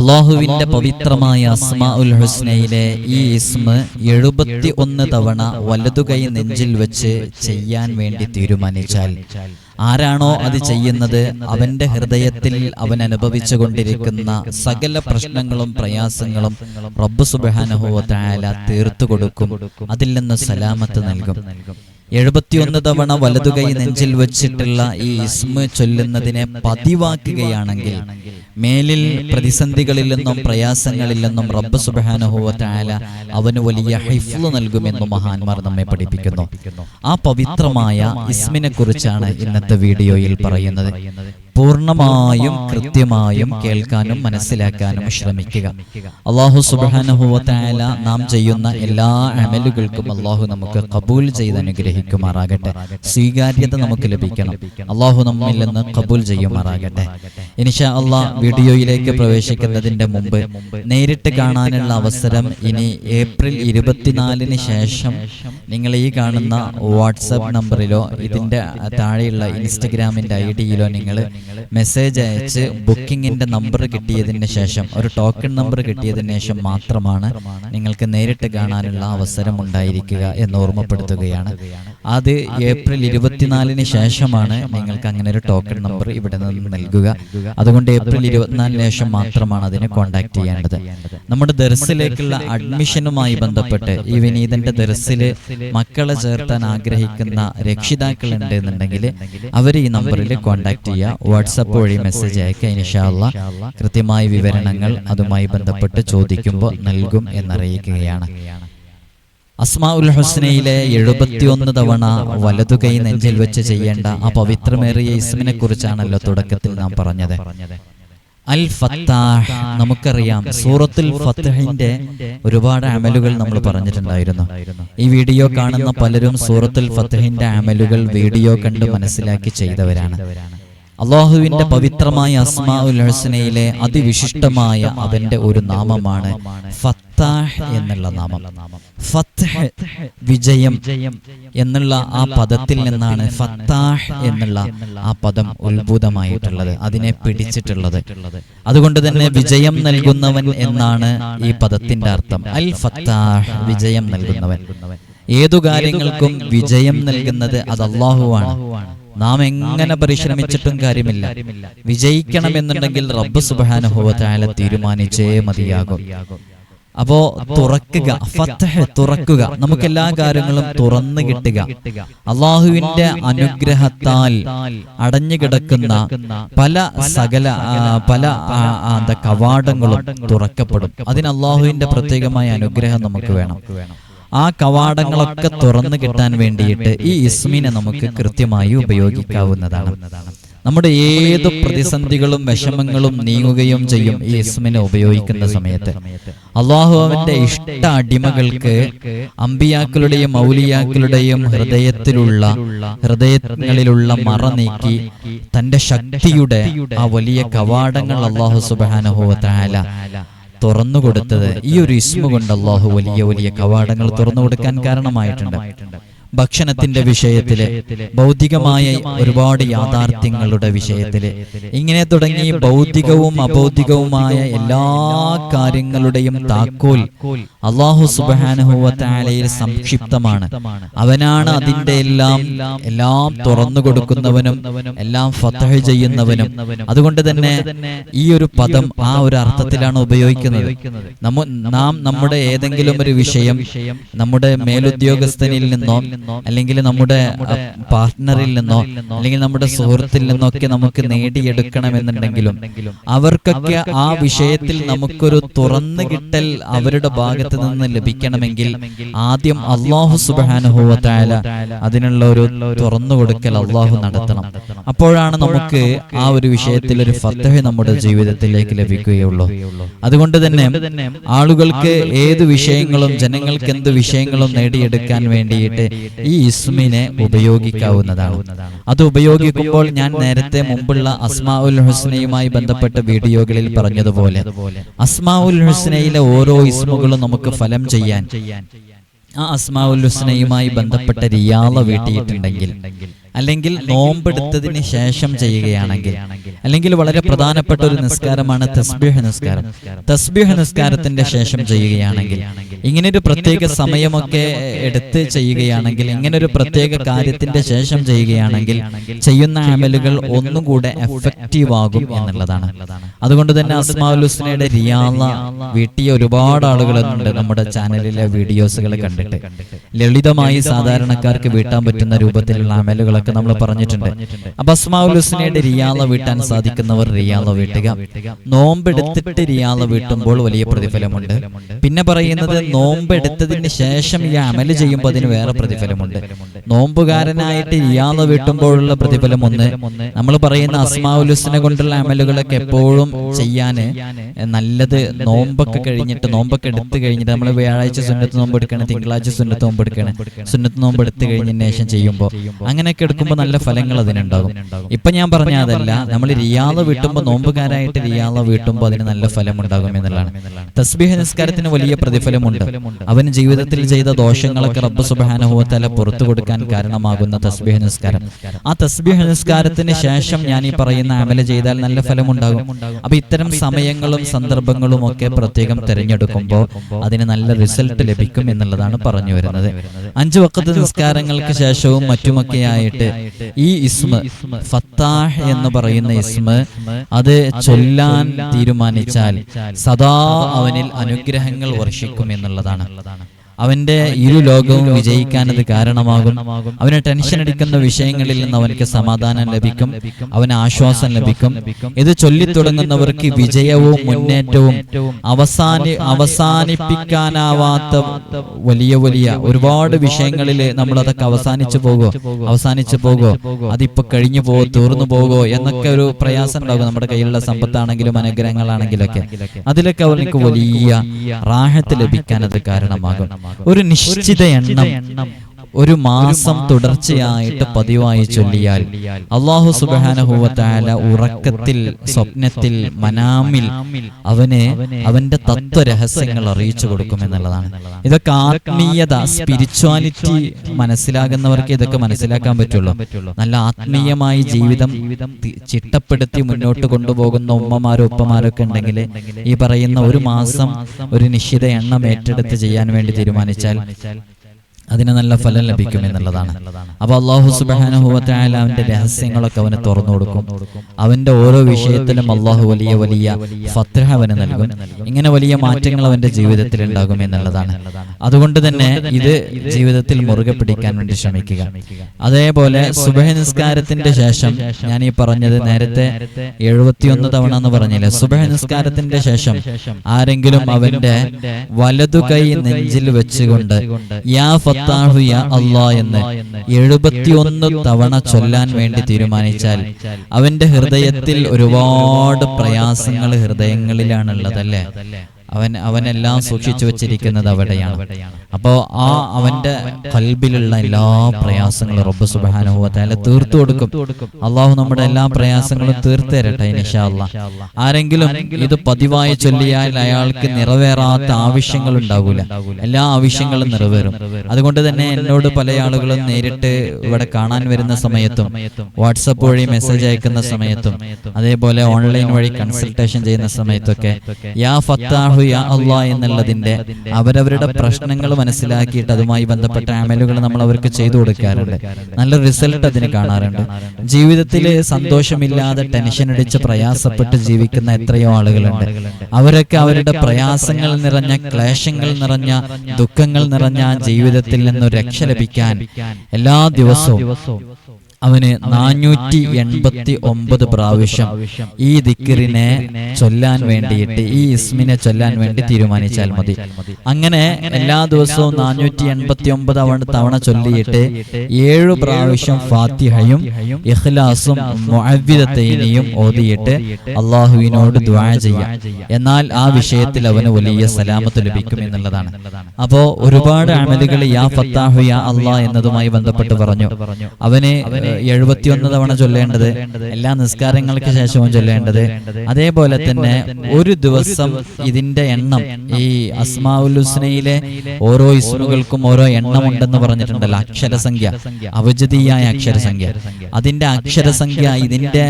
അള്ളാഹുവിന്റെ പവിത്രമായ അസ്മാ ഉൽ ഹുസ്നയിലെ ഈ ഇസ്മ എഴുപത്തി ഒന്ന് തവണ വലതുകൈ നെഞ്ചിൽ വെച്ച് ചെയ്യാൻ വേണ്ടി തീരുമാനിച്ചാൽ ആരാണോ അത് ചെയ്യുന്നത് അവന്റെ ഹൃദയത്തിൽ അവൻ അനുഭവിച്ചു കൊണ്ടിരിക്കുന്ന സകല പ്രശ്നങ്ങളും പ്രയാസങ്ങളും റബ്ബ് സുബാനഹുവ തായാല തീർത്തു കൊടുക്കും. അതിൽ നിന്ന് സലാമത്ത് നൽകും. എഴുപത്തിയൊന്ന് തവണ വലതുകൈ നെഞ്ചിൽ വെച്ചിട്ടുള്ള ഈ ഇസ്മ ചൊല്ലുന്നതിനെ പതിവാക്കുകയാണെങ്കിൽ മേലിൽ പ്രതിസന്ധികളിൽ നിന്നും പ്രയാസങ്ങളിൽ നിന്നും റബ്ബ് സുബാനുഹുവ തായാല അവന് വലിയ ഹൈഫ്ലു നൽകുമെന്ന് മഹാന്മാർ നമ്മെ പഠിപ്പിക്കുന്നു. ആ പവിത്രമായ ഇസ്മിനെ കുറിച്ചാണ് ഇന്നത്തെ വീഡിയോയിൽ പറയുന്നത്. പൂർണമായും കൃത്യമായും കേൾക്കാനും മനസ്സിലാക്കാനും ശ്രമിക്കുക അള്ളാഹു സുബാനുഹുവല നാം ചെയ്യുന്ന എല്ലാ അമലുകൾക്കും അള്ളാഹു നമുക്ക് കബൂൽ ചെയ്ത് അനുഗ്രഹിക്കുമാറാകട്ടെ. സ്വീകാര്യത നമുക്ക് ലഭിക്കണം. അള്ളാഹു നമ്മിൽ നിന്ന് കബൂൽ ചെയ്യുമാറാകട്ടെ. ഇനിഷ അള്ളാഹ് വീഡിയോയിലേക്ക് പ്രവേശിക്കുന്നതിന്റെ മുമ്പ് നേരിട്ട് കാണാനുള്ള അവസരം ഇനി ഏപ്രിൽ ഇരുപത്തിനാലിന് ശേഷം നിങ്ങൾ ഈ കാണുന്ന വാട്സപ്പ് നമ്പറിലോ ഇതിന്റെ താഴെയുള്ള ഇൻസ്റ്റഗ്രാമിന്റെ ഐ ഡിയിലോ നിങ്ങൾ മെസ്സേജ് അയച്ച് ബുക്കിങ്ങിന്റെ നമ്പർ കിട്ടിയതിന് ശേഷം ഒരു ടോക്കൺ നമ്പർ കിട്ടിയതിന് ശേഷം മാത്രമാണ് നിങ്ങൾക്ക് നേരിട്ട് കാണാനുള്ള അവസരം ഉണ്ടായിരിക്കുക എന്ന് ഓർമ്മപ്പെടുത്തുകയാണ്. അത് ഏപ്രിൽ ഇരുപത്തിനാലിന് ശേഷമാണ് നിങ്ങൾക്ക് അങ്ങനെ ഒരു ടോക്കൺ നമ്പർ ഇവിടെ നിന്ന് നൽകുക. അതുകൊണ്ട് ഏപ്രിൽ ഇരുപത്തിനാലിന് ശേഷം മാത്രമാണ് അതിനെ കോൺടാക്ട് ചെയ്യേണ്ടത്. നമ്മുടെ ദർസിലേക്കുള്ള അഡ്മിഷനുമായി ബന്ധപ്പെട്ട് ഈ വിനീതന്റെ ദർസിൽ മക്കളെ ചേർത്താൻ ആഗ്രഹിക്കുന്ന രക്ഷിതാക്കൾ ഉണ്ട് എന്നുണ്ടെങ്കിൽ അവർ ഈ നമ്പറിൽ കോൺടാക്ട് ചെയ്യുക വാട്സപ്പ് വഴി മെസ്സേജ് അയക്കുക ഇൻഷാല്ല കൃത്യമായ വിവരണങ്ങൾ അതുമായി ബന്ധപ്പെട്ട് ചോദിക്കുമ്പോൾ നൽകും എന്നറിയിക്കുകയാണ്. അസ്മാ ഉൽ ഹുസ്നയിലെ എഴുപത്തിയൊന്ന് തവണ വലതുകൈ നെഞ്ചിൽ വെച്ച് ചെയ്യേണ്ട ആ പവിത്രമേറിയ ഇസ്മിനെ കുറിച്ചാണല്ലോ തുടക്കത്തിൽ നാം പറഞ്ഞത്. അൽ ഫത്താഹ് നമുക്കറിയാം. സൂറത്തുൽ ഫത്തഹിന്റെ ഒരുപാട് അമലുകൾ നമ്മൾ പറഞ്ഞിട്ടുണ്ടായിരുന്നു. ഈ വീഡിയോ കാണുന്ന പലരും സൂറത്തുൽ ഫത്തഹിന്റെ അമലുകൾ വീഡിയോ കണ്ട് മനസ്സിലാക്കി ചെയ്തവരാണ്. അള്ളാഹുവിന്റെ പവിത്രമായ അസ്മാ ഉൽ ഹുസനയിലെ അതിവിശിഷ്ടമായ അവന്റെ ഒരു നാമമാണ് ഫത്താഹ് എന്നുള്ള നാമം. ഫത്തഹ് വിജയം എന്നുള്ള ആ പദത്തിൽ നിന്നാണ് ഫത്താഹ് എന്നുള്ള ആ പദം ഉത്ഭുതമായിട്ടുള്ളത് അതിനെ പിടിച്ചിട്ടുള്ളത്. അതുകൊണ്ട് തന്നെ വിജയം നൽകുന്നവൻ എന്നാണ് ഈ പദത്തിന്റെ അർത്ഥം. അൽ ഫത്താഹ് വിജയം നൽകുന്നവൻ. ഏതു കാര്യങ്ങൾക്കും വിജയം നൽകുന്നത് അത് അള്ളാഹുവാണ് നാം എങ്ങനെ പരിശ്രമിച്ചിട്ടും കാര്യമില്ല. വിജയിക്കണമെന്നുണ്ടെങ്കിൽ റബ്ബ് സുബാനുഭവത്തായ തീരുമാനിച്ചേ മതിയാകും. അപ്പോ തുറക്കുക തുറക്കുക നമുക്ക് എല്ലാ കാര്യങ്ങളും തുറന്നു കിട്ടുക. അള്ളാഹുവിന്റെ അനുഗ്രഹത്താൽ അടഞ്ഞു കിടക്കുന്ന പല സകല പല കവാടങ്ങളും തുറക്കപ്പെടും. അതിന് അള്ളാഹുവിന്റെ പ്രത്യേകമായ അനുഗ്രഹം നമുക്ക് വേണം. ആ കവാടങ്ങളൊക്കെ തുറന്നു കിട്ടാൻ വേണ്ടിയിട്ട് ഈ ഇസ്മിനെ നമുക്ക് കൃത്യമായി ഉപയോഗിക്കാവുന്നതാണ്. നമ്മുടെ ഏത് പ്രതിസന്ധികളും വിഷമങ്ങളും നീങ്ങുകയും ചെയ്യും ഈ ഇസ്മിനെ ഉപയോഗിക്കുന്ന സമയത്ത്. അള്ളാഹു അവന്റെ ഇഷ്ട അടിമകൾക്ക് അമ്പിയാക്കളുടെയും മൗലിയാക്കളുടെയും ഹൃദയത്തിലുള്ള ഹൃദയങ്ങളിലുള്ള മറ നീക്കി തന്റെ ശക്തിയുടെ ആ വലിയ കവാടങ്ങൾ അള്ളാഹു സുബാനഹുവ താല തുറന്നു കൊടുത്തത്. ഈ ഒരു ഇസ്മു കൊണ്ട് അള്ളാഹു വലിയ വലിയ കവാടങ്ങൾ തുറന്നു കൊടുക്കാൻ കാരണമായിട്ടുണ്ട്. ഭക്ഷണത്തിന്റെ വിഷയത്തിൽ ഭൗതികമായ ഒരുപാട് യാഥാർത്ഥ്യങ്ങളുടെ വിഷയത്തിൽ. ഇങ്ങനെ തുടങ്ങി ഭൗതികവും അഭൗതികവുമായ എല്ലാ കാര്യങ്ങളുടെയും താക്കോൽ അള്ളാഹു സുബാനുഹുവലയിൽ സംക്ഷിപ്തമാണ്. അവനാണ് അതിന്റെ എല്ലാം എല്ലാം തുറന്നു കൊടുക്കുന്നവനും എല്ലാം ഫത്തഹ് ചെയ്യുന്നവനും അതുകൊണ്ട് തന്നെ ഈ ഒരു പദം ആ ഒരു അർത്ഥത്തിലാണ് ഉപയോഗിക്കുന്നത്. നാം നമ്മുടെ ഏതെങ്കിലും ഒരു വിഷയം നമ്മുടെ മേലുദ്യോഗസ്ഥനിൽ നിന്നോ അല്ലെങ്കിൽ നമ്മുടെ പാർട്ട്ണറിൽ നിന്നോ അല്ലെങ്കിൽ നമ്മുടെ സുഹൃത്തിൽ നിന്നോ ഒക്കെ നമുക്ക് നേടിയെടുക്കണമെന്നുണ്ടെങ്കിലും അവർക്കൊക്കെ ആ വിഷയത്തിൽ നമുക്കൊരു തുറന്നു കിട്ടൽ അവരുടെ ഭാഗത്ത് നിന്ന് ലഭിക്കണമെങ്കിൽ ആദ്യം അള്ളാഹു സുബാനുഭവത്തായ അതിനുള്ള ഒരു തുറന്നു കൊടുക്കൽ അള്ളാഹു നടത്തണം. അപ്പോഴാണ് നമുക്ക് ആ ഒരു വിഷയത്തിൽ ഒരു ഫത്തഹ നമ്മുടെ ജീവിതത്തിലേക്ക് ലഭിക്കുകയുള്ളൂ. അതുകൊണ്ട് തന്നെ ആളുകൾക്ക് ഏത് വിഷയങ്ങളും ജനങ്ങൾക്ക് എന്ത് വിഷയങ്ങളും നേടിയെടുക്കാൻ വേണ്ടിയിട്ട് ഈ ഇസ്മിനെ ഉപയോഗിക്കാവുന്നതാണ്. അത് ഉപയോഗിക്കുമ്പോൾ ഞാൻ നേരത്തെ മുമ്പുള്ള അസ്മാ ഉൽ ഹുസ്നയുമായി ബന്ധപ്പെട്ട വീഡിയോകളിൽ പറഞ്ഞതുപോലെ അസ്മാ ഉൽ ഹുസ്നയിലെ ഓരോ ഇസ്മുകളും നമുക്ക് ഫലം ചെയ്യാൻ. ആ അസ്മാഉൽ ഹുസ്നയുമായി ബന്ധപ്പെട്ട റിയാള വീട്ടിയിട്ടുണ്ടെങ്കിൽ അല്ലെങ്കിൽ നോമ്പെടുത്തതിന് ശേഷം ചെയ്യുകയാണെങ്കിൽ അല്ലെങ്കിൽ വളരെ പ്രധാനപ്പെട്ട ഒരു നിസ്കാരമാണ് തസ്ബീഹ് നിസ്കാരം. തസ്ബീഹ് നിസ്കാരത്തിന്റെ ശേഷം ചെയ്യുകയാണെങ്കിൽ ഇങ്ങനെ ഒരു പ്രത്യേക സമയമൊക്കെ എടുത്ത് ചെയ്യുകയാണെങ്കിൽ ഇങ്ങനെ ഒരു പ്രത്യേക കാര്യത്തിന്റെ ശേഷം ചെയ്യുകയാണെങ്കിൽ ചെയ്യുന്ന അമലുകൾ ഒന്നും കൂടെ എഫക്റ്റീവ് ആകും എന്നുള്ളതാണ്. അതുകൊണ്ട് തന്നെ അസ്മാഉൽ ഹുസ്നയുടെ റിയാള വീട്ടിയ ഒരുപാട് ആളുകളുണ്ട് നമ്മുടെ ചാനലിലെ വീഡിയോസുകൾ കണ്ടിട്ട്. ലളിതമായി സാധാരണക്കാർക്ക് വീട്ടാൻ പറ്റുന്ന രൂപത്തിലുള്ള അമലുകളൊക്കെ നമ്മൾ പറഞ്ഞിട്ടുണ്ട്. അപ്പൊ ഹുസ്നയുടെ റിയാള വീട്ടാൻ സാധിക്കുന്നവർ റിയാള വീട്ടുക. നോമ്പെടുത്തിട്ട് റിയാള വീട്ടുമ്പോൾ വലിയ പ്രതിഫലമുണ്ട്. പിന്നെ പറയുന്നത് നോമ്പെടുത്തതിന് ശേഷം ഈ അമൽ ചെയ്യുമ്പോൾ അതിന് വേറെ പ്രതിഫലമുണ്ട്. നോമ്പുകാരനായിട്ട് റിയാള വീട്ടുമ്പോഴുള്ള പ്രതിഫലം ഒന്ന് നമ്മൾ പറയുന്ന അസ്മാഉൽ ഹുസ്ന കൊണ്ടുള്ള അമലുകളൊക്കെ എപ്പോഴും ചെയ്യാന് നല്ലത് നോമ്പൊക്കെ കഴിഞ്ഞിട്ട് നോമ്പൊക്കെ എടുത്തു കഴിഞ്ഞിട്ട് നമ്മൾ വ്യാഴാഴ്ച സുന്നത്ത് നോമ്പ് എടുക്കണം തിങ്കളാഴ്ച സുന്നത്ത് നോമ്പ് എടുക്കണം സുന്നത്ത് നോമ്പ് എടുത്തു കഴിഞ്ഞതിന് ശേഷം ചെയ്യുമ്പോൾ അങ്ങനെയൊക്കെ എടുക്കുമ്പോൾ നല്ല ഫലങ്ങൾ അതിനുണ്ടാകും. ഇപ്പൊ ഞാൻ പറഞ്ഞ അതല്ല നമ്മൾ റിയാദ വീട്ടുമ്പോൾ നോമ്പുകാരായിട്ട് റിയാദ വീട്ടുമ്പോൾ അതിന് നല്ല ഫലം ഉണ്ടാകും എന്നുള്ളതാണ്. തസ്ബീഹ നിസ്കാരത്തിന് വലിയ പ്രതിഫലമുണ്ട്. അവന് ജീവിതത്തിൽ ചെയ്ത ദോഷങ്ങളൊക്കെ റബ്ബ് സുബാനുഭവത്തല പുറത്തു കൊടുക്കാൻ കാരണമാകുന്ന തസ്ബീഹ നിസ്കാരം. ആ തസ്ബീഹ നിസ്കാരത്തിന് ശേഷം ഞാൻ ഈ പറയുന്ന അമല ചെയ്താൽ നല്ല ഫലമുണ്ടാകും. അപ്പൊ ഇത്തരം സമയങ്ങളും സന്ദർഭങ്ങളും ഒക്കെ പ്രത്യേകം തിരഞ്ഞെടുക്കുമ്പോൾ അതിന് നല്ല റിസൾട്ട് ലഭിക്കും എന്നുള്ളതാണ് പറഞ്ഞു വരുന്നത്. അഞ്ചു വക്കത്ത് നിസ്കാരങ്ങൾക്ക് ശേഷവും മറ്റുമൊക്കെയായിട്ട് ഈ ഇസ്മ ഫത്താഹ് എന്ന് പറയുന്ന ഇസ്മ അത് ചൊല്ലാൻ തീരുമാനിച്ചാൽ സദാ അവനിൽ അനുഗ്രഹങ്ങൾ വർഷിക്കും എന്നുള്ളതാണ്. അവന്റെ ഇരു ലോകവും വിജയിക്കാൻ അത് കാരണമാകും. അവന് ടെൻഷൻ എടുക്കുന്ന വിഷയങ്ങളിൽ നിന്ന് അവനക്ക് സമാധാനം ലഭിക്കും. അവന് ആശ്വാസം ലഭിക്കും. ഇത് ചൊല്ലി തുടങ്ങുന്നവർക്ക് വിജയവും മുന്നേറ്റവും അവസാനി അവസാനിപ്പിക്കാനാവാത്ത വലിയ വലിയ ഒരുപാട് വിഷയങ്ങളിൽ നമ്മൾ അതൊക്കെ അവസാനിച്ചു പോകോ അവസാനിച്ചു പോകോ അതിപ്പോ കഴിഞ്ഞു പോകോ തീർന്നു പോകോ എന്നൊക്കെ ഒരു പ്രയാസം ഉണ്ടാകും നമ്മുടെ കയ്യിലുള്ള സമ്പത്താണെങ്കിലും അനുഗ്രഹങ്ങളാണെങ്കിലും ഒക്കെ അതിലൊക്കെ അവർക്ക് വലിയ റാഹത്ത് ലഭിക്കാൻ അത് കാരണമാകും. ഒരു നിശ്ചിത എണ്ണം. ഒരു മാസം തുടർച്ചയായിട്ട് പതിവായി ചൊല്ലിയാൽ അള്ളാഹു സുബാനഹുവത്തായ ഉറക്കത്തിൽ സ്വപ്നത്തിൽ മനാമിൽ അവന് അവന്റെ തത്വരഹസ്യങ്ങൾ അറിയിച്ചു കൊടുക്കും എന്നുള്ളതാണ്. ഇതൊക്കെ ആത്മീയത സ്പിരിച്വാലിറ്റി മനസ്സിലാകുന്നവർക്ക് ഇതൊക്കെ മനസ്സിലാക്കാൻ പറ്റുള്ളൂ. നല്ല ആത്മീയമായി ജീവിതം ചിട്ടപ്പെടുത്തി മുന്നോട്ട് കൊണ്ടുപോകുന്ന ഉമ്മമാരോ ഉപ്പമാരൊക്കെ ഉണ്ടെങ്കിൽ ഈ പറയുന്ന ഒരു മാസം ഒരു നിശ്ചിത എണ്ണം ഏറ്റെടുത്ത് ചെയ്യാൻ വേണ്ടി തീരുമാനിച്ചാൽ അതിന് നല്ല ഫലം ലഭിക്കും എന്നുള്ളതാണ്. അപ്പൊ അള്ളാഹു സുബാനുഭവത്തായ അവന്റെ രഹസ്യങ്ങളൊക്കെ അവന് തുറന്നു കൊടുക്കും. അവന്റെ ഓരോ വിഷയത്തിലും അള്ളാഹു വലിയ വലിയ ഫത്രഹ അവന് നൽകും. ഇങ്ങനെ വലിയ മാറ്റങ്ങൾ അവന്റെ ജീവിതത്തിൽ ഉണ്ടാകും എന്നുള്ളതാണ്. അതുകൊണ്ട് തന്നെ ഇത് ജീവിതത്തിൽ മുറുകെ പിടിക്കാൻ വേണ്ടി ശ്രമിക്കുക. അതേപോലെ സുബഹ നിസ്കാരത്തിന്റെ ശേഷം ഞാൻ ഈ പറഞ്ഞത് നേരത്തെ എഴുപത്തിയൊന്ന് തവണ എന്ന് പറഞ്ഞില്ലേ? സുബഹ നിസ്കാരത്തിന്റെ ശേഷം ആരെങ്കിലും അവന്റെ വലതു കൈ നെഞ്ചിൽ വെച്ചുകൊണ്ട് യാ യാ അള്ളാ എന്ന് എഴുപത്തിയൊന്ന് തവണ ചൊല്ലാൻ വേണ്ടി തീരുമാനിച്ചാൽ അവന്റെ ഹൃദയത്തിൽ ഒരുപാട് പ്രയാസങ്ങൾ ഹൃദയങ്ങളിലാണുള്ളതല്ലേ? അവൻ അവനെല്ലാം സൂക്ഷിച്ചു വെച്ചിരിക്കുന്നത് അവിടെയാണ്. അപ്പോ ആ അവന്റെ കൽബിലുള്ള എല്ലാ പ്രയാസങ്ങളും റബ്ബ് സുബാനുഭവത്തെ തീർത്തു കൊടുക്കും. അള്ളാഹു നമ്മുടെ എല്ലാ പ്രയാസങ്ങളും തീർത്തു തരട്ടെ അല്ലാ ആരെങ്കിലും ഇത് പതിവായി ചൊല്ലിയാൽ അയാൾക്ക് നിറവേറാത്ത ആവശ്യങ്ങൾ ഉണ്ടാകൂല. എല്ലാ ആവശ്യങ്ങളും നിറവേറും. അതുകൊണ്ട് തന്നെ എന്നോട് പല ആളുകളും നേരിട്ട് ഇവിടെ കാണാൻ വരുന്ന സമയത്തും വാട്സപ്പ് വഴി മെസ്സേജ് അയക്കുന്ന സമയത്തും അതേപോലെ ഓൺലൈൻ വഴി കൺസൾട്ടേഷൻ ചെയ്യുന്ന സമയത്തൊക്കെ യാ ഫത്താഹു യാ അള്ളാ എന്നുള്ളതിന്റെ അവരവരുടെ പ്രശ്നങ്ങൾ മനസ്സിലാക്കിയിട്ട് അതുമായി ബന്ധപ്പെട്ട അമലുകൾ നമ്മൾ അവർക്ക് ചെയ്തു കൊടുക്കാറുണ്ട്. നല്ല റിസൾട്ട് അതിന് കാണാറുണ്ട്. ജീവിതത്തിൽ സന്തോഷമില്ലാതെ ടെൻഷൻ അടിച്ച് പ്രയാസപ്പെട്ട് ജീവിക്കുന്ന എത്രയോ ആളുകളുണ്ട്. അവരൊക്കെ അവരുടെ പ്രയാസങ്ങൾ നിറഞ്ഞ ക്ലേശങ്ങൾ നിറഞ്ഞ ദുഃഖങ്ങൾ നിറഞ്ഞ ജീവിതത്തിൽ നിന്ന് രക്ഷ ലഭിക്കാൻ എല്ലാ ദിവസവും അവന് നാനൂറ്റി എൺപത്തി ഒമ്പത് പ്രാവശ്യം ഈ ദിക്കറിനെ ചൊല്ലാൻ വേണ്ടിയിട്ട് ഈ ഇസ്മിനെ ചൊല്ലാൻ വേണ്ടി തീരുമാനിച്ചാൽ മതി. അങ്ങനെ എല്ലാ ദിവസവും നാനൂറ്റി എൺപത്തി ഒമ്പത് തവണ തവണ ചൊല്ലിയിട്ട് ഏഴു പ്രാവശ്യം ഫാത്തിഹയും ഇഖ്ലാസും മുഅവ്വിദത്തൈനിയും ഓതിയിട്ട് അള്ളാഹുവിനോട് ദ്വാ ചെയ്യാം. എന്നാൽ ആ വിഷയത്തിൽ അവന് വലിയ സലാമത്ത് ലഭിക്കും എന്നുള്ളതാണ്. അപ്പോ ഒരുപാട് അമലുകൾ യാ ഫത്താഹു യാ അള്ളാഹ് എന്നതുമായി ബന്ധപ്പെട്ട് പറഞ്ഞു. അവന് എഴുപത്തിയൊന്ന് തവണ ചൊല്ലേണ്ടത് എല്ലാ നിസ്കാരങ്ങൾക്ക് ശേഷവും ചൊല്ലേണ്ടത്. അതേപോലെ തന്നെ ഒരു ദിവസം ഇതിന്റെ എണ്ണം ഈ അസ്മാവുലുസ്നയിലെ ഓരോ ഇസ്മുകൾക്കും ഓരോ എണ്ണം ഉണ്ടെന്ന് പറഞ്ഞിട്ടുണ്ടല്ലോ അക്ഷരസംഖ്യ. അവജതീയായ അക്ഷരസംഖ്യ. അതിന്റെ അക്ഷരസംഖ്യ ഇതിന്റെ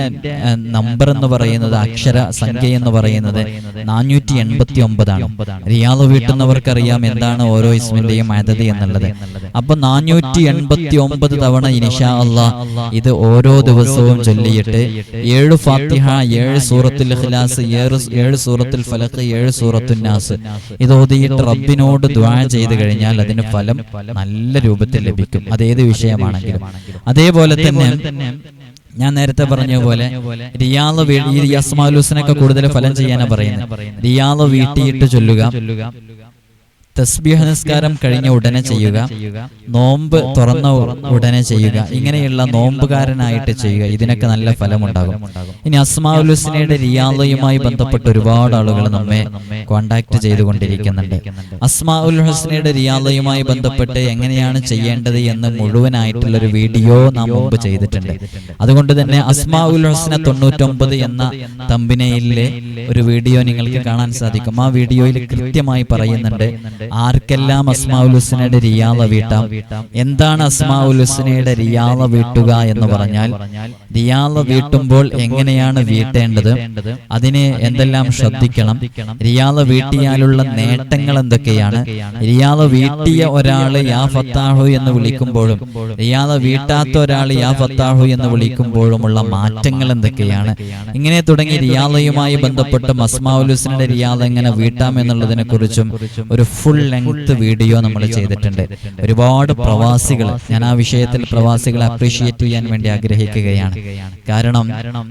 നമ്പർ എന്ന് പറയുന്നത് അക്ഷര സംഖ്യ എന്ന് പറയുന്നത് നാനൂറ്റി എൺപത്തി ഒമ്പതാണ് റിയാദ് വീട്ടുന്നവർക്കറിയാം എന്താണ് ഓരോ ഇസ്മിന്റെയും അതത് എന്നുള്ളത്. അപ്പൊ നാനൂറ്റി എൺപത്തി ഒമ്പത് തവണ ഇനിഷാ അള്ളാ ഇത് ഓരോ ദിവസവും ചൊല്ലിയിട്ട് ഏഴ് ഫാത്തിഹ ഏഴ് സൂറത്തുൽ ഇഖ്ലാസ് ഏഴ് ഏഴ് സൂറത്തുൽ ഫലഖ് ഏഴ് സൂറത്തുൽ നാസ്. ഇത് ഓതിയിട്ട് റബ്ബിനോട് ദ്വാ ചെയ്ത് കഴിഞ്ഞാൽ അതിന് ഫലം നല്ല രൂപത്തിൽ ലഭിക്കും. അതേത് വിഷയമാണെങ്കിലും. അതേപോലെ തന്നെ ഞാൻ നേരത്തെ പറഞ്ഞ പോലെ റിയാൾ ഈ അസ്മാലൂസിനൊക്കെ കൂടുതൽ ഫലം ചെയ്യാനാ പറയുന്നത്. റിയാൾ വീട്ടിയിട്ട് ചൊല്ലുക. തസ്ബീഹ് നിസ്കാരം കഴിഞ്ഞ ഉടനെ ചെയ്യുക. നോമ്പ് തുറന്ന ഉടനെ ചെയ്യുക. ഇങ്ങനെയുള്ള നോമ്പുകാരനായിട്ട് ചെയ്യുക. ഇതിനൊക്കെ നല്ല ഫലമുണ്ടാകും. ഇനി അസ്മാഉൽ ഹുസ്നയുടെ റിയാദയുമായി ബന്ധപ്പെട്ട് ഒരുപാട് ആളുകൾ നമ്മെ കോണ്ടാക്ട് ചെയ്തുകൊണ്ടിരിക്കുന്നുണ്ട്. അസ്മാഉൽ ഹുസ്നയുടെ റിയാദയുമായി ബന്ധപ്പെട്ട് എങ്ങനെയാണ് ചെയ്യേണ്ടത് എന്ന് മുഴുവനായിട്ടുള്ള ഒരു വീഡിയോ നാം മുമ്പ് ചെയ്തിട്ടുണ്ട്. അതുകൊണ്ട് തന്നെ അസ്മാഉൽ ഹുസ്ന തൊണ്ണൂറ്റൊമ്പത് എന്ന തമ്പിനയിലെ ഒരു വീഡിയോ നിങ്ങൾക്ക് കാണാൻ സാധിക്കും. ആ വീഡിയോയിൽ കൃത്യമായി പറയുന്നുണ്ട്. ആർക്കെല്ലാം അസ്മാഉൽ ഹുസ്നയുടെ റിയാദ വീട്ടാം? എന്താണ് അസ്മാഉൽ ഹുസ്നയുടെ റിയാദ വീട്ടുക എന്ന് പറഞ്ഞാൽ റിയാള വീട്ടുമ്പോൾ എങ്ങനെയാണ് വീട്ടേണ്ടത്? അതിനെ എന്തെല്ലാം ശ്രദ്ധിക്കണം? റിയാള വീട്ടിയാലുള്ള നേട്ടങ്ങൾ എന്തൊക്കെയാണ്? റിയാള വീട്ടിയ ഒരാൾ യാ ഫത്താഹു എന്ന് വിളിക്കുമ്പോഴും റിയാള വീട്ടാത്ത ഒരാൾ യാ ഫത്താഹു എന്ന് വിളിക്കുമ്പോഴുമുള്ള മാറ്റങ്ങൾ എന്തൊക്കെയാണ്? ഇങ്ങനെ തുടങ്ങി റിയാളയുമായി ബന്ധപ്പെട്ട് അസ്മാഉൽ ഹുസ്നയുടെ റിയാദ എങ്ങനെ വീട്ടാം എന്നുള്ളതിനെ കുറിച്ചും ഒരു ഫുൾ ലെങ്ത് വീഡിയോ നമ്മൾ ചെയ്തിട്ടുണ്ട്. ഒരുപാട് പ്രവാസികൾ ഞാൻ ആ വിഷയത്തിൽ പ്രവാസികളെ അപ്രീഷിയേറ്റ് ചെയ്യാൻ വേണ്ടി ആഗ്രഹിക്കുകയാണ്. കാരണം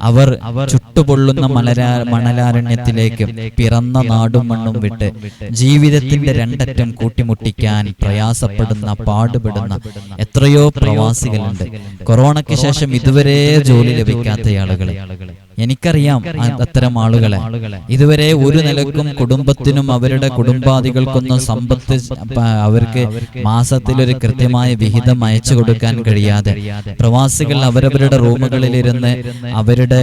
അവർ ചുട്ടുപൊള്ളുന്ന മലരാ മണലാരണ്യത്തിലേക്ക് പിറന്ന നാടും മണ്ണും വിട്ട് ജീവിതത്തിന്റെ രണ്ടറ്റം കൂട്ടിമുട്ടിക്കാൻ പ്രയാസപ്പെടുന്ന പാടുപെടുന്ന എത്രയോ പ്രവാസികളുണ്ട്. കൊറോണയ്ക്ക് ശേഷം ഇതുവരെ ജോലി ലഭിക്കാത്ത ആളുകൾ എനിക്കറിയാം അത്തരം ആളുകളെ. ഇതുവരെ ഒരു നിലക്കും കുടുംബത്തിനും അവരുടെ കുടുംബാദികൾക്കൊന്നും സമ്പത്ത് അവർക്ക് മാസത്തിൽ ഒരു കൃത്യമായ വിഹിതം അയച്ചു കൊടുക്കാൻ കഴിയാതെ പ്രവാസികൾ അവരവരുടെ റൂമുകളിലിരുന്ന് അവരുടെ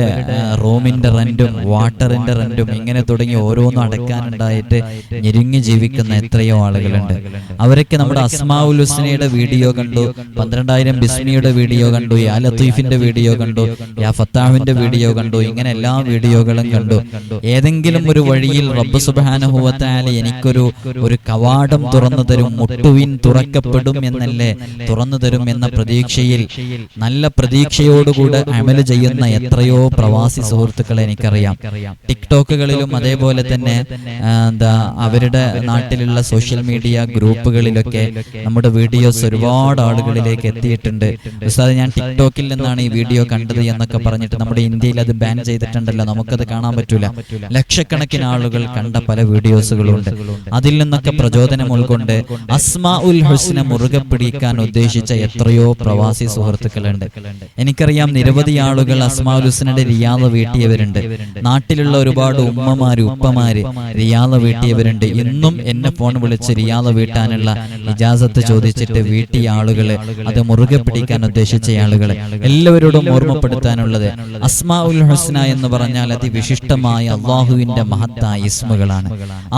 റൂമിന്റെ റെന്റും വാട്ടറിന്റെ റെന്റും ഇങ്ങനെ തുടങ്ങി ഓരോന്നും അടയ്ക്കാനുണ്ടായിട്ട് ഞെരുങ്ങി ജീവിക്കുന്ന എത്രയോ ആളുകളുണ്ട്. അവരൊക്കെ നമ്മുടെ അസ്മാവുൽ ഹുസ്നയുടെ വീഡിയോ കണ്ടു പന്ത്രണ്ടായിരം ബിസ്മിയുടെ വീഡിയോ കണ്ടു യാ ലത്തീഫിന്റെ വീഡിയോ കണ്ടു യാ ഫത്താഹുവിന്റെ വീഡിയോ കണ്ടു ഇങ്ങനെ എല്ലാ വീഡിയോകളും കണ്ടു. ഏതെങ്കിലും ഒരു വഴിയിൽ റബ്ബ് സുബാനുഭവത്തായാലും എനിക്കൊരു ഒരു കവാടം തുറന്നു തരും മുട്ടുവിൻ തുറക്കപ്പെടും എന്നല്ലേ? തുറന്നു തരും എന്ന പ്രതീക്ഷയിൽ നല്ല പ്രതീക്ഷയോടുകൂടെ അമൽ ചെയ്യുന്ന എത്രയോ പ്രവാസി സുഹൃത്തുക്കളെ എനിക്കറിയാം. ടിക്ടോക്കുകളിലും അതേപോലെ തന്നെ എന്താ അവരുടെ നാട്ടിലുള്ള സോഷ്യൽ മീഡിയ ഗ്രൂപ്പുകളിലൊക്കെ നമ്മുടെ വീഡിയോസ് ഒരുപാട് ആളുകളിലേക്ക് എത്തിയിട്ടുണ്ട്. ഉസ്താദ് ഞാൻ ടിക്ടോക്കിൽ നിന്നാണ് ഈ വീഡിയോ കണ്ടത് എന്നൊക്കെ പറഞ്ഞിട്ട് നമ്മുടെ ഇന്ത്യയിൽ അത് ബാൻ ചെയ്തിട്ടുണ്ടല്ലോ. നമുക്കത് കാണാൻ പറ്റൂല. ലക്ഷക്കണക്കിന് ആളുകൾ കണ്ട പല വീഡിയോസുകളുണ്ട്. അതിൽ നിന്നൊക്കെ പ്രചോദനം ഉൾക്കൊണ്ട് അസ്മാ ഉൽ ഹുസ്നെ മുറുകെ പിടിക്കാൻ ഉദ്ദേശിച്ച എത്രയോ പ്രവാസി സുഹൃത്തുക്കളുണ്ട്. എനിക്കറിയാം നിരവധി ആളുകൾ അസ്മാ ഉൽ ഹുസ്നയുടെ റിയാദ വീട്ടിയവരുണ്ട്. നാട്ടിലുള്ള ഒരുപാട് ഉമ്മമാര് ഉപ്പമാര് റിയാദ വീട്ടിയവരുണ്ട്. ഇന്നും എന്നെ ഫോൺ വിളിച്ച് റിയാദ വീട്ടാനുള്ള ഇജാസത്ത് ചോദിച്ചിട്ട് വീട്ടിയ ആളുകൾ അത് മുറുകെ പിടിക്കാൻ ഉദ്ദേശിച്ച ആളുകൾ എല്ലാവരോടും ഓർമ്മപ്പെടുത്താനുള്ളത് അസ്മാ ഉൽ ഹുസ്ന എന്ന് പറഞ്ഞാൽ അതിവിശിഷ്ടമായ അള്ളാഹുവിന്റെ മഹത്തായ ഇസ്മുകളാണ്.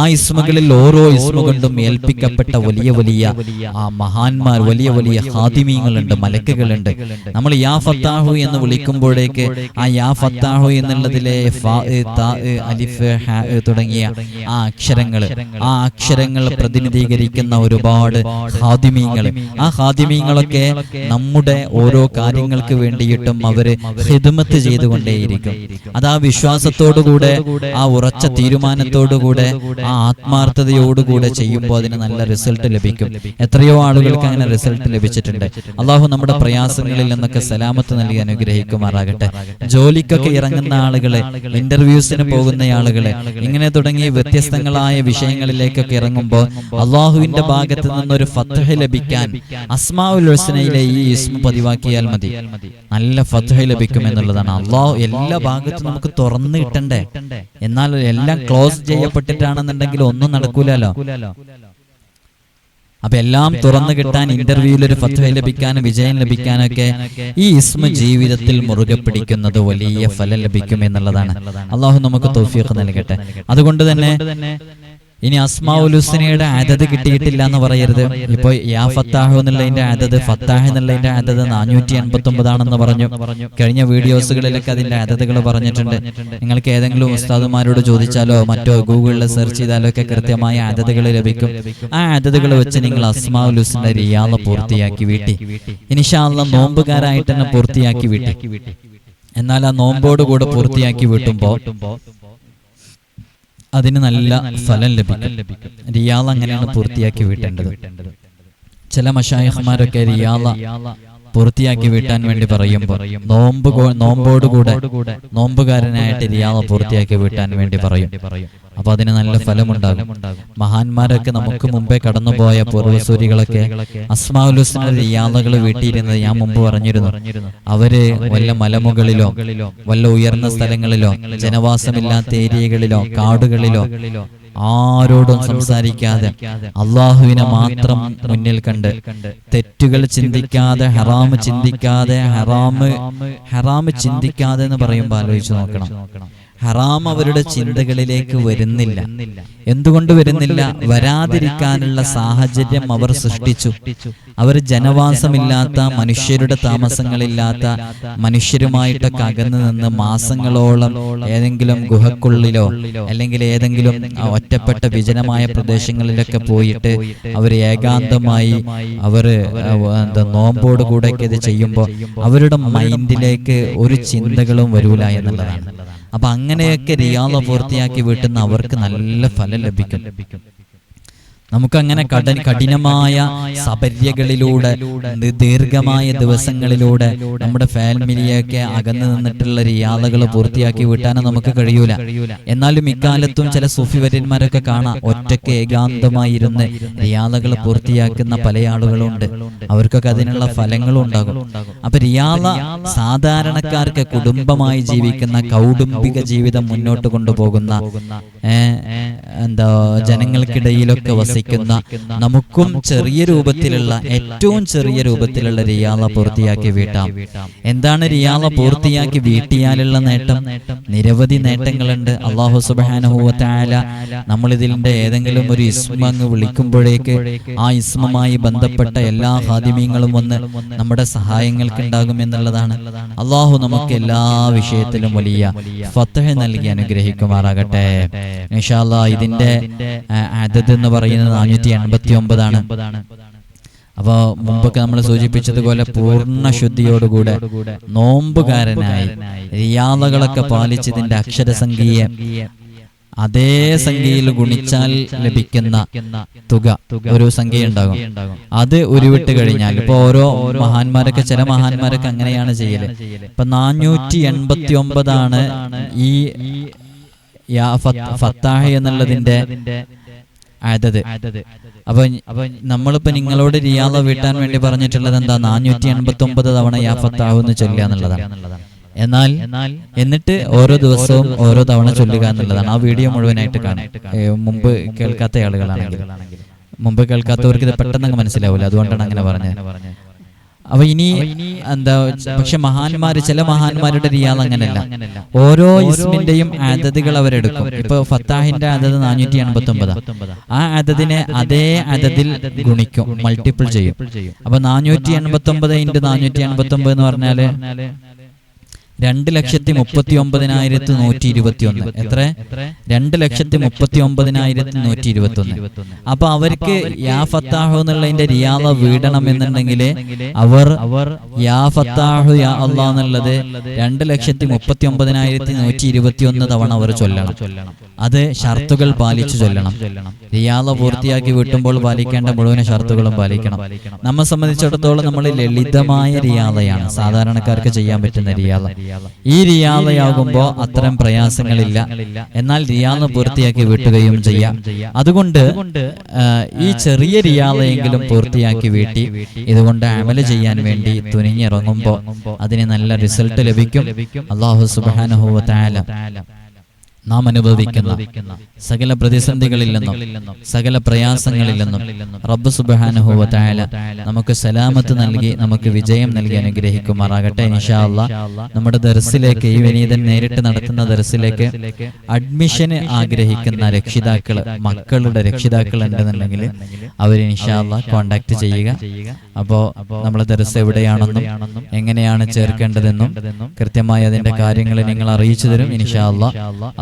ആ ഇസ്മുകളിൽ ഓരോ ഇസ്മുകൊണ്ടും ഏൽപ്പിക്കപ്പെട്ട വലിയ വലിയ ആ മഹാന്മാർ വലിയ വലിയ ഹാദിമീങ്ങളുണ്ട് മലക്കുകളുണ്ട്. നമ്മൾ യാ ഫത്താഹു എന്ന് വിളിക്കുമ്പോഴേക്ക് ആ യാ ഫത്താഹു എന്നുള്ളതിലെ അലിഫ് തുടങ്ങിയ ആ അക്ഷരങ്ങൾ. ആ അക്ഷരങ്ങൾ പ്രതിനിധീകരിക്കുന്ന ഒരുപാട് ഹാദിമീങ്ങൾ ആ ഹാദിമീങ്ങളൊക്കെ നമ്മുടെ ഓരോ കാര്യങ്ങൾക്ക് വേണ്ടിയിട്ടും അവർ ഹിദ്മത്ത് ചെയ്തുകൊണ്ടേയിരിക്കും അത് ആ വിശ്വാസത്തോടുകൂടെ ആ ഉറച്ച തീരുമാനത്തോടുകൂടെ ആ ആത്മാർത്ഥതയോടുകൂടെ ചെയ്യുമ്പോൾ അതിന് നല്ല റിസൾട്ട് ലഭിക്കും. എത്രയോ ആളുകൾക്ക് അങ്ങനെ റിസൾട്ട് ലഭിച്ചിട്ടുണ്ട്. അള്ളാഹു നമ്മുടെ പ്രയാസങ്ങളിൽ നിന്നൊക്കെ സലാമത്ത് നൽകി അനുഗ്രഹിക്കുമാറാകട്ടെ. ജോലിക്കൊക്കെ ഇറങ്ങുന്ന ആളുകളെ ഇന്റർവ്യൂസിന് പോകുന്ന ആളുകളെ ഇങ്ങനെ തുടങ്ങി വ്യത്യസ്തങ്ങളായ വിഷയങ്ങളിലേക്കൊക്കെ ഇറങ്ങുമ്പോൾ അള്ളാഹുവിന്റെ ഭാഗത്ത് നിന്നൊരു ഫത്തഹ ലഭിക്കാൻ ഹുസ്നയിലെ ഈ ഇസ്മ പതിവാക്കിയാൽ മതി. നല്ല ഫത്തഹ ലഭിക്കും എന്നുള്ളതാണ് അള്ളാഹു എല്ലാ ഭാഗത്തും നമുക്ക് തുറന്നു കിട്ടണ്ടേ എന്നാൽ എല്ലാം ക്ലോസ് ചെയ്യപ്പെട്ടിട്ടാണെന്നുണ്ടെങ്കിൽ ഒന്നും നടക്കൂലല്ലോ. അപ്പൊ എല്ലാം തുറന്നു കിട്ടാൻ ഇന്റർവ്യൂവിൽ ഒരു ഫത്വ ലഭിക്കാനും വിജയം ലഭിക്കാനൊക്കെ ഈ ഇസ്മ ജീവിതത്തിൽ മുറുകെ പിടിക്കുന്നത് വലിയ ഫലം ലഭിക്കും എന്നുള്ളതാണ് അള്ളാഹു നമുക്ക് തോഫിയൊക്കെ നൽകട്ടെ. അതുകൊണ്ട് തന്നെ ഇനി അസ്മാഉൽ ഹുസ്നയുടെ അതത് കിട്ടിയിട്ടില്ല എന്ന് പറയരുത്. ഇപ്പൊ യാ ഫത്താഹു എന്നുള്ളതിന്റെ അതത് ഫത്താഹ് എന്നുള്ളതിന്റെ അതത് നാനൂറ്റി എൺപത്തി ഒമ്പതാണെന്ന് പറഞ്ഞു. കഴിഞ്ഞ വീഡിയോസുകളിലൊക്കെ അതിന്റെ അതതുകൾ പറഞ്ഞിട്ടുണ്ട്. നിങ്ങൾക്ക് ഏതെങ്കിലും ഉസ്താദുമാരോട് ചോദിച്ചാലോ മറ്റോ ഗൂഗിളിൽ സെർച്ച് ചെയ്താലോ ഒക്കെ കൃത്യമായ അതതുകൾ ലഭിക്കും. ആ അതതുകൾ വെച്ച് നിങ്ങൾ അസ്മാഉൽ ഹുസ്ന റിയാള പൂർത്തിയാക്കി വീട്ടി. ഇനിഷാള്ള നോമ്പുകാരായിട്ട് തന്നെ പൂർത്തിയാക്കി വീട്ടി. എന്നാൽ ആ നോമ്പോട് കൂടെ പൂർത്തിയാക്കി വീട്ടുമ്പോ അതിന് നല്ല ഫലം ലഭിക്കും. റിയാള അങ്ങനെയാണ് പൂർത്തിയാക്കി വീട്ടേണ്ടത് ചില മഷായഹ്മാരൊക്കെ റിയാള പൂർത്തിയാക്കി വീട്ടാൻ വേണ്ടി പറയുമ്പോൾ നോമ്പ് നോമ്പോട് നോമ്പോടുകൂടെ നോമ്പുകാരനായിട്ട് റിയാള പൂർത്തിയാക്കി വീട്ടാൻ വേണ്ടി പറയും. അപ്പൊ അതിന് നല്ല ഫലമുണ്ടാകും. മഹാന്മാരൊക്കെ നമുക്ക് മുമ്പേ കടന്നുപോയ പൂർവസൂരികളൊക്കെ അസ്മാഉൽ ഹുസ്ന റിയാളകൾ വീട്ടിയിരുന്നത് ഞാൻ മുമ്പ് പറഞ്ഞിരുന്നു. അവർ വല്ല മലമുകളിലോ വല്ല ഉയർന്ന സ്ഥലങ്ങളിലോ ജനവാസമില്ലാത്ത ഏരിയകളിലോ കാടുകളിലോ ആരോടും സംസാരിക്കാതെ അള്ളാഹുവിനെ മാത്രം മുന്നിൽ കണ്ട് തെറ്റുകൾ ചിന്തിക്കാതെ ഹറാമ് ചിന്തിക്കാതെ ഹറാമ് ഹറാമ് ചിന്തിക്കാതെ എന്ന് പറയുമ്പോൾ ആലോചിച്ച് നോക്കണം. ഹറാം അവരുടെ ചിന്തകളിലേക്ക് വരുന്നില്ല. എന്തുകൊണ്ട് വരുന്നില്ല? വരാതിരിക്കാനുള്ള സാഹചര്യം അവർ സൃഷ്ടിച്ചു. അവർ ജനവാസമില്ലാത്ത മനുഷ്യരുടെ താമസങ്ങളില്ലാത്ത മനുഷ്യരുമായിട്ടൊക്കെ അകന്നു നിന്ന് മാസങ്ങളോളം ഏതെങ്കിലും ഗുഹക്കുള്ളിലോ അല്ലെങ്കിൽ ഏതെങ്കിലും ഒറ്റപ്പെട്ട വിജനമായ പ്രദേശങ്ങളിലൊക്കെ പോയിട്ട് അവർ ഏകാന്തമായി അവർ എന്താ നോമ്പോട് കൂടെയൊക്കെ ഇത് ചെയ്യുമ്പോൾ അവരുടെ മൈൻഡിലേക്ക് ഒരു ചിന്തകളും വരൂല എന്നുള്ളതാണ്. അപ്പൊ അങ്ങനെയൊക്കെ റിയാള പൂർത്തിയാക്കി വീട്ടുന്ന അവർക്ക് നല്ല ഫലം ലഭിക്കും. നമുക്കങ്ങനെ കഠിന കഠിനമായ സബര്യകളിലൂടെ നി- ദീർഘമായ ദിവസങ്ങളിലൂടെ നമ്മുടെ ഫാമിലിയൊക്കെ അകന്നു നിന്നിട്ടുള്ള റിയാദകൾ പൂർത്തിയാക്കി വിട്ടാനും നമുക്ക് കഴിയൂല. എന്നാലും ഇക്കാലത്തും ചില സൂഫിവര്യന്മാരൊക്കെ കാണാം. ഒറ്റയ്ക്ക് ഏകാന്തമായിരുന്ന് റിയാദകൾ പൂർത്തിയാക്കുന്ന പല ആളുകളുണ്ട്. അവർക്കൊക്കെ അതിനുള്ള ഫലങ്ങളും ഉണ്ടാകും അപ്പൊ റിയാദ സാധാരണക്കാർക്ക് കുടുംബമായി ജീവിക്കുന്ന കൗടുംബിക ജീവിതം മുന്നോട്ട് കൊണ്ടുപോകുന്ന എന്താ ജനങ്ങൾക്കിടയിലൊക്കെ വസിക്കുന്ന നമുക്കും ചെറിയ രൂപത്തിലുള്ള ഏറ്റവും ചെറിയ രൂപത്തിലുള്ള റിയാള പൂർത്തിയാക്കി വീട്ടാം. എന്താണ് റിയാള പൂർത്തിയാക്കി വീട്ടിയാലുള്ള നേട്ടം? നിരവധി നേട്ടങ്ങളുണ്ട്. അള്ളാഹു സുബാനുഭവത്തായാല നമ്മൾ ഇതിന്റെ ഏതെങ്കിലും ഒരു ഇസ്മ അങ്ങ് വിളിക്കുമ്പോഴേക്ക് ആ ഇസ്മമായി ബന്ധപ്പെട്ട എല്ലാ ഹാദിമീങ്ങളും വന്ന് നമ്മുടെ സഹായങ്ങൾക്ക് ഉണ്ടാകും എന്നുള്ളതാണ്. അള്ളാഹു നമുക്ക് എല്ലാ വിഷയത്തിലും വലിയ ഫത്തഹ നൽകി അനുഗ്രഹിക്കുമാറാകട്ടെ. നിഷാല്ല ഇതിന്റെ അതെന്ന് അതത് എന്ന് പറയുന്നത് നാനൂറ്റി എൺപത്തി ഒമ്പതാണ് അപ്പോ മുമ്പൊക്കെ നമ്മൾ സൂചിപ്പിച്ചതുപോലെ പൂർണ ശുദ്ധിയോടുകൂടെ നോമ്പുകാരനായി റിയാദകളൊക്കെ പാലിച്ചതിന്റെ അക്ഷരസംഖ്യയെ അതേ സംഖ്യയിൽ ഗുണിച്ചാൽ ലഭിക്കുന്ന തുക ഒരു സംഖ്യ ഉണ്ടാകും അത് ഉരുവിട്ട് കഴിഞ്ഞാൽ ഇപ്പൊ ഓരോ മഹാന്മാരൊക്കെ ചില മഹാന്മാരൊക്കെ അങ്ങനെയാണ് ചെയ്യൽ. ഇപ്പൊ നാനൂറ്റി എൺപത്തി ഒമ്പതാണ് ഈ ഫത്താഹി ഫത്ത്- എന്നുള്ളതിന്റെ അതത് അപ്പൊ അപ്പൊ നമ്മളിപ്പോ നിങ്ങളോട് റിയാദ വീട്ടാൻ വേണ്ടി പറഞ്ഞിട്ടുള്ളത് എന്താ? നാനൂറ്റി എൺപത്തി ഒമ്പത് തവണ യാ ഫത്താഹു എന്ന് ചൊല്ലുക എന്നുള്ളതാണ്. എന്നാൽ എന്നിട്ട് ഓരോ ദിവസവും ഓരോ തവണ ചൊല്ലുക എന്നുള്ളതാണ്. ആ വീഡിയോ മുഴുവനായിട്ട് കാണാം മുമ്പ് കേൾക്കാത്ത ആളുകളാണെങ്കിൽ. മുമ്പ് കേൾക്കാത്തവർക്ക് ഇത് പെട്ടെന്ന് മനസ്സിലാവില്ല അതുകൊണ്ടാണ് അങ്ങനെ പറഞ്ഞത്. അപ്പൊ ഇനി എന്താ പക്ഷെ മഹാന്മാര് ചില മഹാന്മാരുടെ റിയാൽ അങ്ങനെയല്ല. ഓരോ ഇസ്മിന്റെയും ആദതികൾ അവരെടുക്കും. ഇപ്പൊ ഫത്താഹിന്റെ അതത് നാനൂറ്റി എൺപത്തി ഒമ്പത് ആ അതതിനെ അതേ അതതിൽ ഗുണിക്കും. മൾട്ടിപ്പിൾ ചെയ്യും. അപ്പൊ നാനൂറ്റി എൺപത്തി ഒമ്പത് ഇന്റു നാനൂറ്റി എൺപത്തി ഒമ്പത് എന്ന് പറഞ്ഞാൽ രണ്ട് ലക്ഷത്തി മുപ്പത്തി ഒമ്പതിനായിരത്തി നൂറ്റി ഇരുപത്തി ഒന്ന് എത്ര? രണ്ട് ലക്ഷത്തി മുപ്പത്തി ഒമ്പതിനായിരത്തി നൂറ്റി ഇരുപത്തി ഒന്ന് അപ്പൊ അവർക്ക് യാ ഫത്താഹു എന്നുള്ളതിന്റെ റിയാദ വീടണം എന്നുണ്ടെങ്കിൽ അവർ യാ ഫത്താഹു യാ അള്ളാ എന്നുള്ളത് രണ്ട് ലക്ഷത്തി മുപ്പത്തി ഒമ്പതിനായിരത്തി നൂറ്റി ഇരുപത്തി ഒന്ന് തവണ അവർ ചൊല്ലണം. അത് ഷർത്തുകൾ പാലിച്ചു ചൊല്ലണം. റിയാദ പൂർത്തിയാക്കി വീട്ടുമ്പോൾ പാലിക്കേണ്ട മുഴുവൻ ഷർത്തുകളും പാലിക്കണം. നമ്മെ സംബന്ധിച്ചിടത്തോളം നമ്മൾ ലളിതമായ റിയാദയാണ് സാധാരണക്കാർക്ക് ചെയ്യാൻ പറ്റുന്ന റിയാദ ഈ റിയാദയാകുമ്പോൾ അത്തരം പ്രയാസങ്ങളില്ല. എന്നാൽ റിയാദ പൂർത്തിയാക്കി വീട്ടുകയും ചെയ്യാം. അതുകൊണ്ട് ഈ ചെറിയ റിയാദയെങ്കിലും പൂർത്തിയാക്കി വീട്ടി. ഇതുകൊണ്ട് അമൽ ചെയ്യാൻ വേണ്ടി തുനിഞ്ഞിറങ്ങുമ്പോൾ അതിന് നല്ല റിസൾട്ട് ലഭിക്കും. അള്ളാഹു സുബാനുഹുവ താല നാം അനുഭവിക്കുന്ന സകല പ്രതിസന്ധികളിൽ നിന്നും സകല പ്രയാസങ്ങളിൽ നിന്നും റബ്ബ് സുബാനുഹുവ തായാല നമുക്ക് സലാമത്ത് നൽകി നമുക്ക് വിജയം നൽകി അനുഗ്രഹിക്കുമാറാകട്ടെ ഇൻഷാ അല്ലാ നമ്മുടെ ദർസിലേക്ക് ഈ വിനീതൻ നേരിട്ട് നടത്തുന്ന ദർസിലേക്ക് അഡ്മിഷന് ആഗ്രഹിക്കുന്ന രക്ഷിതാക്കൾ മക്കളുടെ രക്ഷിതാക്കൾ ഉണ്ടെന്നുണ്ടെങ്കിൽ അവർ ഇൻഷാല്ല കോണ്ടാക്ട് ചെയ്യുക. അപ്പോ നമ്മളെ ദർസ് എവിടെയാണെന്നും എങ്ങനെയാണ് ചേർക്കേണ്ടതെന്നും കൃത്യമായി അതിന്റെ കാര്യങ്ങൾ നിങ്ങൾ അറിയിച്ചു തരും ഇൻഷാല്ല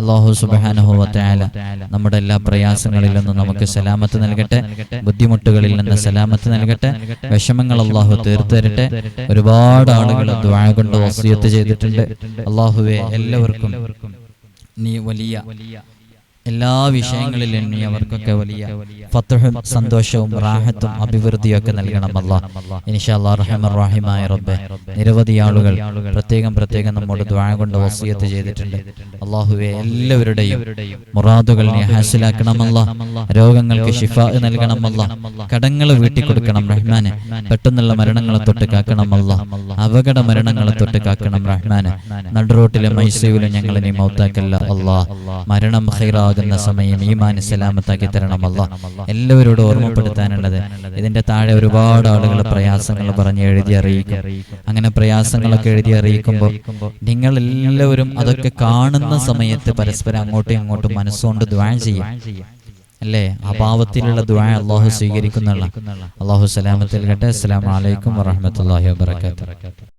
അള്ളാഹു സുബാനുഹുവല നമ്മുടെ എല്ലാ പ്രയാസങ്ങളിൽ നിന്നും നമുക്ക് സലാമത്ത് നൽകട്ടെ. ബുദ്ധിമുട്ടുകളിൽ നിന്ന് സലാമത്ത് നൽകട്ടെ. വിഷമങ്ങൾ അള്ളാഹു തീർത്തരട്ടെ ഒരുപാട് ആളുകൾ ദ്വാ കൊണ്ട് വസിയത്ത് ചെയ്തിട്ടുണ്ട്. അള്ളാഹുവെ എല്ലാവർക്കും നീ വലിയ എല്ലാ വിഷയങ്ങളിൽ എണ്ണി അവർക്കൊക്കെ വലിയ ഫത്തുഹും സന്തോഷവും റാഹത്തും അഭിവൃദ്ധിയും ഒക്കെ നൽകണമല്ല ഇനിഷാഹിമായ റബ്ബെ. നിരവധി ആളുകൾ പ്രത്യേകം പ്രത്യേകം നമ്മോട് ദ്വാഴ കൊണ്ട് വസീയത്ത് ചെയ്തിട്ടുണ്ട്. അള്ളാഹുവെ എല്ലാവരുടെയും മുറാദുകൾ നീ ഹാസിലാക്കണമല്ല. രോഗങ്ങൾക്ക് ഷിഫ നൽകണമല്ല. കടങ്ങൾ വീട്ടി കൊടുക്കണം റഹ്മാനെ. പെട്ടെന്നുള്ള മരണങ്ങളെ തൊട്ട് കാക്കണമല്ല. അപകട മരണങ്ങളെ തൊട്ട് കാക്കണം റഹ്മാനെ. നടുറോട്ടിലെ മൈസൂരിലും ഞങ്ങളെ നീ മൗത്താക്കല്ല. അള്ളാഹ് മരണം ഹൈറാകുന്ന സമയം ഈമാൻ സലാമത്താക്കി തരണമല്ല. എല്ലാവരോടും ഓർമ്മപ്പെടുത്താനുള്ളത് ഇതിന്റെ താഴെ ഒരുപാട് ആളുകൾ പ്രയാസങ്ങൾ പറഞ്ഞ് എഴുതി അറിയിക്കും. അങ്ങനെ പ്രയാസങ്ങളൊക്കെ എഴുതി അറിയിക്കുമ്പോൾ നിങ്ങൾ എല്ലാവരും അതൊക്കെ കാണുന്ന സമയത്ത് പരസ്പരം അങ്ങോട്ടും ഇങ്ങോട്ടും മനസ്സുകൊണ്ട് ദ്വാൻ ചെയ്യും. അല്ലേ? അഭാവത്തിലുള്ള ദ്വാ അള്ളാഹു സ്വീകരിക്കുന്നുള്ള. അള്ളാഹു സലാമത്തിൽ കേട്ടെ അസ്സലാമലൈക്കും വറഹമത്തല്ലാഹി വാബർക്കാത്തു